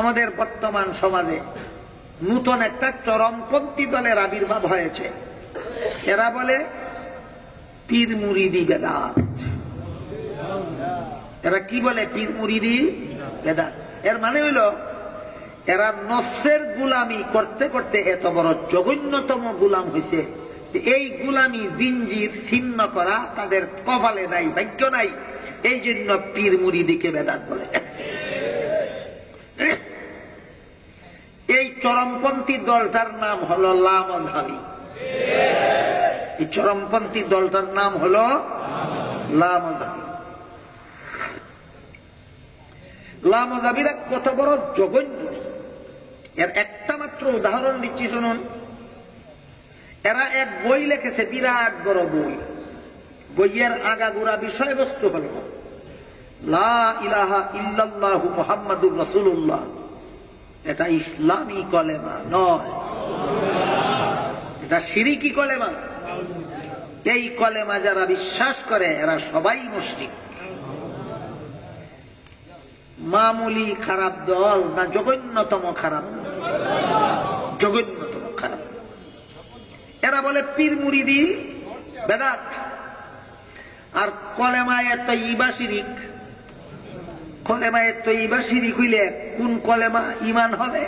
আমাদের বর্তমান সমাজে নূতন একটা চরমপন্থী দলের আবির্ভাব হয়েছে। এরা বলে পীর মুরিদি বেদাত। এরা কি বলে পীর মুরিদি বেদাত? এর মানে হইল, এরা নফসের গুলামি করতে করতে এত বড় জঘন্যতম গুলাম হয়েছে এই গুলামি জিঞ্জির ছিন্ন করা তাদের কপালে নাই, ভাগ্য নাই। এই জন্য পীর মুরিদিকে বেদাত বলে। চরমপন্থী দলটার নাম হলো লামধাবী এই চরমপন্থী দলটার নাম হলো লামধাবী লামধাবীরা কত বড় জঘন্য। এর একটা মাত্র উদাহরণ দিচ্ছি শুনুন। এরা এক বই লেখেছে, বিরাট বড় বই। বইয়ের আগাগোড়া বিষয়বস্তু হল, লা ইলাহা ইল্লাল্লাহু মুহাম্মাদুর রাসূলুল্লাহ। এটা ইসলামী কলেমা নয়। এটা সিরিকি কলেমা। এই কলেমা যারা বিশ্বাস করে, এরা সবাই মুসলিম মামুলি খারাপ দল না জঘন্যতম খারাপ? জঘন্যতম খারাপ। এরা বলে পীর মুরিদি, বেদাত। আর কলেমায় তৈবা শিরিক। কলেমায় তৈবা শিরিক হইলে কোন কলেমা ইমান হবে?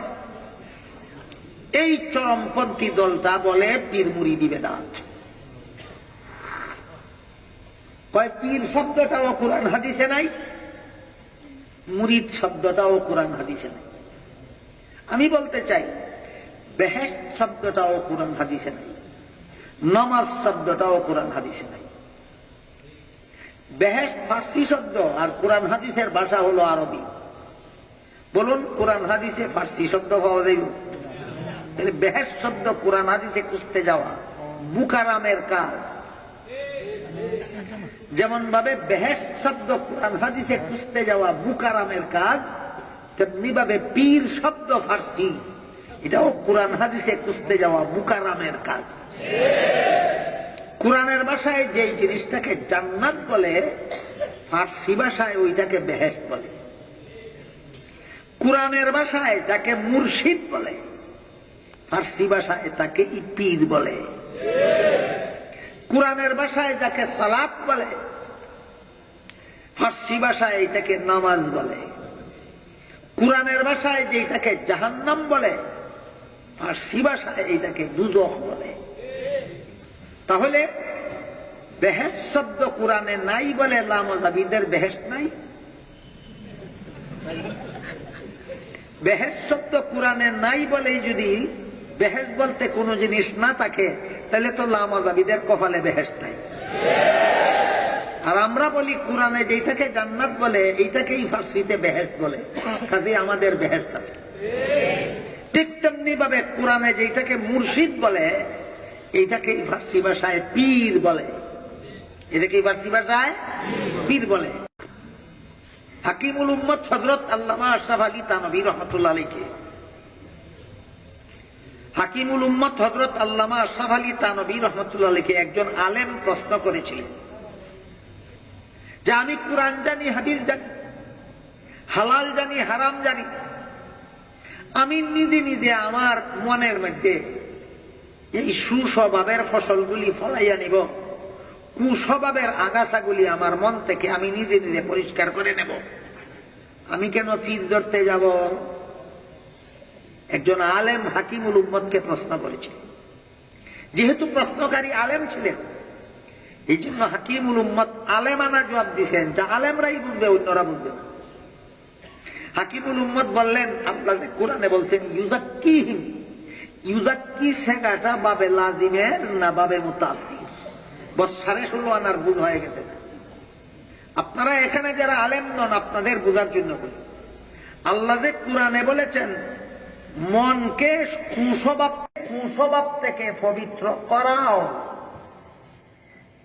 এই চরমপন্থী দলটা বলে পীর মুরিদি বেদাত। কয়, পীর শব্দটাও কোরআন হাদিসে নাই, মুরিদ শব্দটাও কোরআন হাদিসে নাই। আমি বলতে চাই বেহেস শব্দটাও কোরআন হাদিসে নাই, নমাজ শব্দটাও কোরআন হাদিসে নাই। বেহেস ফার্সি শব্দ আর কোরআন হাদিসের ভাষা হলো আরবি। বলুন, কোরআন হাদিসে ফার্সি শব্দ পাওয়া যাইব বেহেস শব্দ কোরআন হাদিসে খুঁজতে যাওয়া বুকারামের কাজ। যেমন ভাবে বেহেস শব্দ কোরআন হাদিসে খুঁজতে যাওয়া বুকারামের কাজ তেমনি ভাবে পীর শব্দ ফার্সি, এটাও কোরআন হাদিসে খুঁজতে যাওয়া বুকারামের কাজ। কোরআনের ভাষায় যে জিনিসটাকে জান্নাত বলে, ফার্সি ভাষায় ওইটাকে বেহেস বলে। কোরআনের ভাষায় যাকে মুর্শিদ বলে। ফার্সি ভাষায় তাকে ইপির বলে। কোরআনের ভাষায় যাকে সালাত বলে, ফার্সি ভাষায় এটাকে নামাজ বলে। কোরআনের ভাষায় যেটাকে জাহান্নাম বলে, ফার্সি ভাষায় এটাকে দুদক বলে। তাহলে বেহেস শব্দ কোরআনে নাই বলে লামজাবিদের বেহেস নাই? বেহেস শব্দ কোরআনে নাই বলে যদি বেহেস বলতে কোনো জিনিস না থাকে, তাহলে তো লামাজাবিদের কপালে বেহেস নাই। আর আমরা বলি কোরআনে যেটাকে জান্নাত বলে, এইটাকেই ফার্সিতে বেহেস বলে। কাজে আমাদের বেহেস আছে। ঠিক তেমনি ভাবে কোরআনে যেটাকে মুর্শিদ বলে এইটাকে ফার্সি ভাষায় পীর বলে। এটাকে ফার্সি ভাষায় পীর বলে। হাকিমুল উম্মদ হজরত আল্লামা আশরাফ আলী তানবী রহমতুল্লাহ আলীকে হাকিমুল উম্মদ হজরত আল্লামা আশরাফ আলী তানবী রহমতুল্লাহ আলীকে একজন আলেম প্রশ্ন করেছিলেন। যে আমি কোরআন জানি, হাদিস জানি, হালাল জানি, হারাম জানি, আমি নিজে নিজে আমার মনের মধ্যে এই সুস্বভাবের ফসলগুলি ফলাইয়া নিব। কুস্বভাবের আগাছাগুলি আমার মন থেকে আমি নিজে নিজে পরিষ্কার করে নেব। আমি কেন ফিজ ধরতে যাব? একজন আলেম হাকিমুল উম্মদকে প্রশ্ন করেছিল যেহেতু প্রশ্নকারী আলেম ছিলেন, এই জন্য হাকিমুল উম্মদ আলেমানা জবাব দিছেন। যা আলেমরাই বুঝবে, অন্যরা বুঝবে না। হাকিমুল উম্মদ বললেন, আপনাদের কোরআনে বলছেন ইউজাক্কিহিম ইউজাক্কি সেগাটা বাবে লাজিমের না বাবে মুতাদ্দির বস সাড়ে ষোলো আনার ভুল হয়ে গেছে। আপনারা এখানে যারা আলেম নন, আপনাদের বোঝার জন্য বলি। আল্লাহ যে কোরআনে বলেছেন, মনকে কুস্বভাব কুস্বভাব থেকে পবিত্র করাও।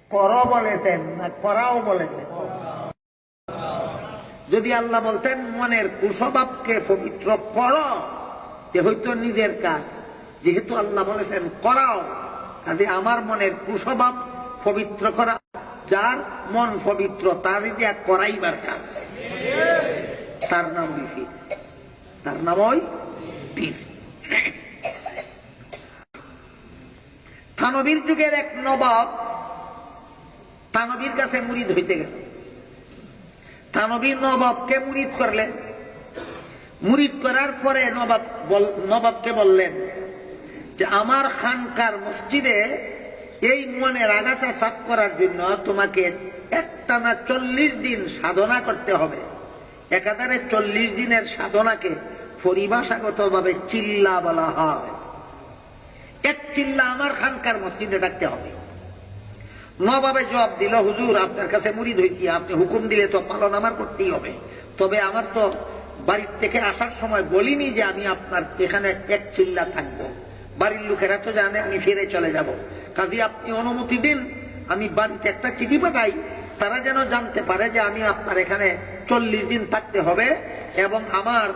কর বলেছেন, না করাও বলেছেন। যদি আল্লাহ বলতেন, মনের কুস্বভাবকে পবিত্র কর, এ হয়তো নিজের কাজ। যেহেতু আল্লাহ বলেছেন, করাও। কাজে আমার মনের কুস্বভাব পবিত্র করা, যার মন পবিত্র তার দিয়া করাইবার কাজ। তার নাম বিফির তার নাম ওই পীর। থানবীর যুগের এক নবাব থানবীর কাছে মুরিদ হইতে গেল। থানবীর নবাবকে মুরিদ করলেন। মুরিদ করার পরে নবাব নবাবকে বললেন যে আমার খানকার মসজিদে এই মনের আগাছা সাফ করার জন্য তোমাকে একটানা চল্লিশ দিন সাধনা করতে হবে। একাধারে চল্লিশ দিনের সাধনাকে পরিভাষাগত ভাবে চিল্লা বলা হয়। এক চিল্লা আমার খানকার মসজিদে ডাকতে হবে। নবাবে জবাব দিল, হুজুর, আপনার কাছে মুড়ি ধরছি আপনি হুকুম দিলে তো পালন আমার করতেই হবে। তবে আমার তো বাড়ির থেকে আসার সময় বলিনি যে আমি আপনার এখানে এক চিল্লা থাকব। বাড়ির লোকেরা তো জানে, আমি ফিরে চলে যাব। কাজী, আপনি অনুমতি দিন, আমি বাড়িতে একটা চিঠি পাঠাই। তারা যেন জানতে পারে যে আমি আপনার এখানে চল্লিশ দিন থাকতে হবে এবং আমার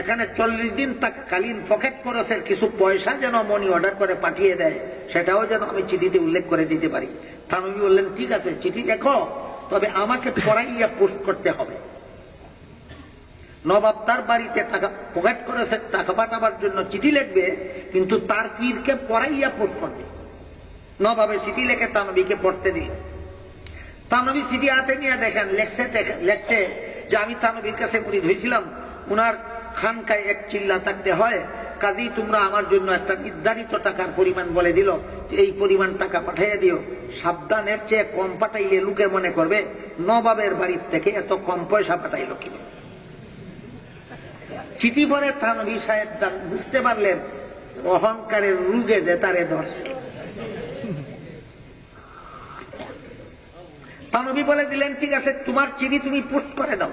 এখানে চল্লিশ দিন কালীন পকেট খরচের কিছু পয়সা যেন মনি অর্ডার করে পাঠিয়ে দেয়, সেটাও যেন আমি চিঠিতে উল্লেখ করে দিতে পারি। থানবী বললেন, ঠিক আছে, চিঠি লেখো, তবে আমাকে পড়াইয়া পোস্ট করতে হবে। নবাব তার বাড়িতে টাকা পকেট করেছে, টাকা পাঠাবার জন্য চিঠি লিখবে, কিন্তু তার পীরকে পড়াইয়া পোস্ট করবে নবাবে চিঠি লেখে তানবীকে পড়তে দিল। তানবী চিঠি হাতে নিয়ে দেখেন, লেখছে লেখছে যে আমি তানবীর কাছে মুড়িদ হয়েছিলাম উনার খানকায় এক চিল্লা থাকতে হয় কাজেই তোমরা আমার জন্য একটা নির্ধারিত টাকার পরিমাণ বলে দিল, যে এই পরিমাণ টাকা পাঠাইয়া দিও। সাবধানের চেয়ে কম পাঠাইলে লোকে মনে করবে, নবাবের বাড়ির থেকে এত কম পয়সা পাঠাইল কিনা চিঠি পরে থানবী সাহেব বুঝতে পারলেন, অহংকারের রুগে যে তারে ধরছে। থানবী বলে দিলেন, ঠিক আছে, তোমার চিঠি তুমি পোস্ট করে দাও।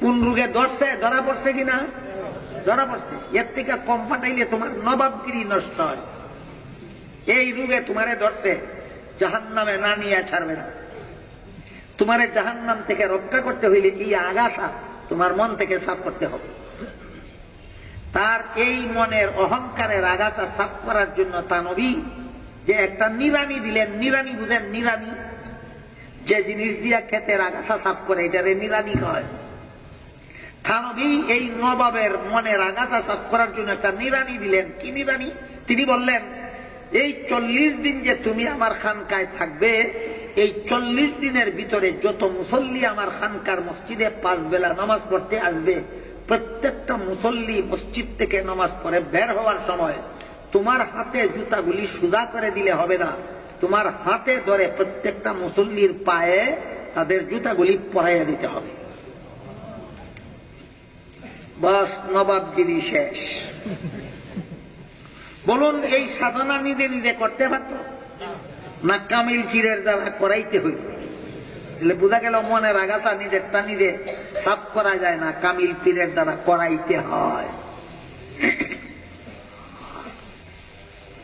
কোন রোগে ধরছে, ধরা পড়ছে কিনা? ধরা পড়ছে। এর থেকে কম পাঠাইলে তোমার নবাবগিরি নষ্ট হয়। এই রোগে তোমারে ধরছে জাহান নামে না নিয়ে ছাড়বে না। তোমারে জাহান নাম থেকে রক্ষা করতে হইলে এই আগাছা তোমার মন থেকে সাফ করতে হবে। তার এই মনের অহংকারের আগাছা সাফ করার জন্য তানবী যে একটা নিরানি দিলেন, নিরানি বুঝেন, নিরানি। যে জিনিস দিয়া ক্ষেতের আগাছা সাফ করে, এটারে নিরানি হয় থানবী এই নবাবের মনের আগাছা সাফ করার জন্য একটা নিরানি দিলেন। কি নিরানি? তিনি বললেন, এই চল্লিশ দিন যে তুমি আমার খানকায় থাকবে এই চল্লিশ দিনের ভিতরে যত মুসল্লি আমার খানকার মসজিদে পাঁচ বেলা নামাজ পড়তে আসবে, প্রত্যেকটা মুসল্লি মসজিদ থেকে নামাজ পড়ে বের হওয়ার সময় তোমার হাতে জুতাগুলি সুদা করে দিলে হবে না। তোমার হাতে ধরে প্রত্যেকটা মুসল্লির পায়ে তাদের জুতাগুলি পরাইয়া দিতে হবে। বাস নবাবগিরি শেষ। বলুন, এই সাধনা নিজে নিজে করতে পারত? না কামিল ফিরের দ্বারা করাইতে হইল তাহলে বোঝা গেল মনের আগাছা নিজেরটা নিজে সাফ করা যায় না, কামিল পীরের দ্বারা করাইতে হয়।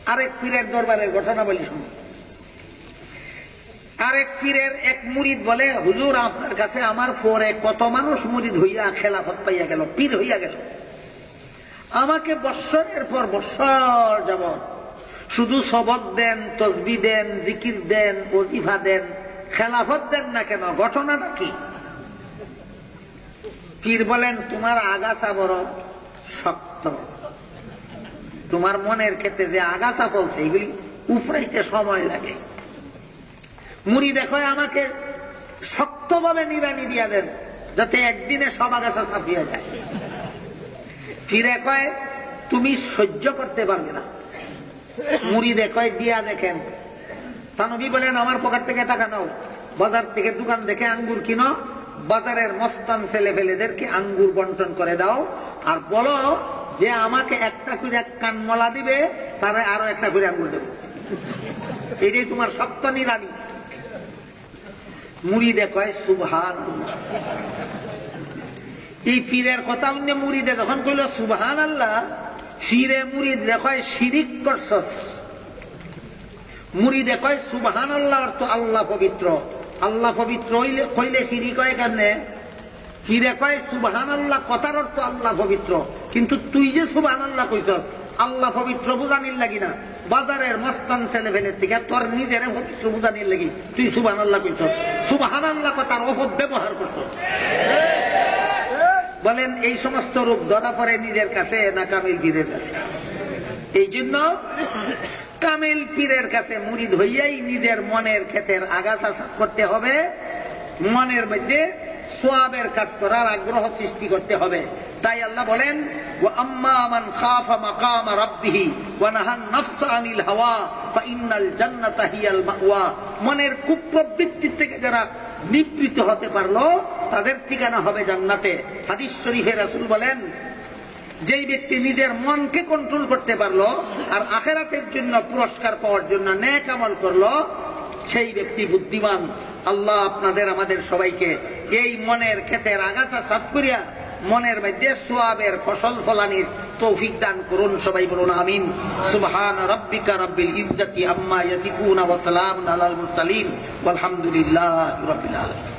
আরেক পীরের দরবারের ঘটনা বলি শুনুন। আরেক পীরের এক মুরিদ বলে, হুজুর, আপনার কাছে আমার পরে কত মানুষ মুরিদ হইয়া খেলাফত পাইয়া গেল, পীর হইয়া গেল। আমাকে বৎসরের পর বৎসর যাব শুধু সবক দেন, তসবি দেন, জিকির দেন, ওজিফা দেন, খেলাফত দেন না কেন? ঘটনাটা কি? পীর বলেন, তোমার আগাছা বড় শক্ত। তোমার মনের ক্ষেত্রে যে আগাছা বলছে এগুলি উপরাইতে সময় লাগে। মুড়ি দেখো, আমাকে শক্তভাবে নিরানি দিয়া দেন, যাতে একদিনে সব আগাছা সাফিয়ে যায়। ফিরে কয়, তুমি সহ্য করতে পারবে না। মুড়ি দেখয় দিয়া দেখেন। তানবী বলেন, আমার পকেট থেকে টাকা নাও। বাজার থেকে দোকান দেখে আঙ্গুর কিনো। বাজারের মস্তান ছেলে ফেলেদেরকে আঙ্গুর বন্টন করে দাও। আর বলো, যে আমাকে একটা করে কানমলা দিবে, তারা আরও একটা করে আঙ্গুর দেবে। এটাই তোমার সপ্ত নিরানি মুড়ি দেখয় সুভান এই পীরের কথা অন্য মুড়িদে যখন কইল সুবহান আল্লাহ ফিরে মুড়িদ দেখায় শিরিক করছস মুড়িদে কয় সুবহান আল্লাহ অর্থ আল্লাহ পবিত্র। আল্লাহ পবিত্র কইলে শিরিক হয় কেমনে? ফিরে কয় সুবহান আল্লাহ কথার অর্থ আল্লাহ পবিত্র। কিন্তু তুই যে সুবহান আল্লাহ কইছস, আল্লাহ পবিত্র বুঝানির লাগি না। বাজারের মস্তান ছেলে ফেলের দিকে তোর নিজের পবিত্র বুঝানির লাগি। তুই সুবহান আল্লাহ কইছস সুবহান আল্লাহ কথার অহব ব্যবহার করছস। বলেন, এই সমস্ত রূপ ধরা পড়ে নিজের কাছে না কামিল পীরের কাছে? এই জন্য কামিল পীরের কাছে মুরিদ হইয়াই নিজের মনের ক্ষেতের আগাছা সাফ করতে হবে। মনের মধ্যে সোয়াবের কাজ করার আগ্রহ সৃষ্টি করতে হবে। তাই আল্লাহ বলেন মান মনের কুপ্রবৃত্তি থেকে যারা নিবৃত হতে পারল তাদের ঠিকানা হবে জান্নাতে। হাদিস শরীফে রাসূল বলেন, যেই ব্যক্তি নিজের মনকে কন্ট্রোল করতে পারল আর আখেরাতের জন্য পুরস্কার পাওয়ার জন্য ন্যাক আমল করল, সেই ব্যক্তি বুদ্ধিমান। আল্লাহ আপনাদের, আমাদের সবাইকে এই মনের ক্ষেতের আগাছা সাফ করিয়া মনের মধ্যে সোয়াবের ফসল ফলানির তৌফিক দান করুন। সবাই বলুন আমিন। সুবহান রাব্বিকা রাব্বিল ইজ্জাতি আম্মা ইয়াসিফুন ওয়া সালামুন আলাল মুরসালিন। ওয়ালহামদুলিল্লাহি রাব্বিল আলামিন।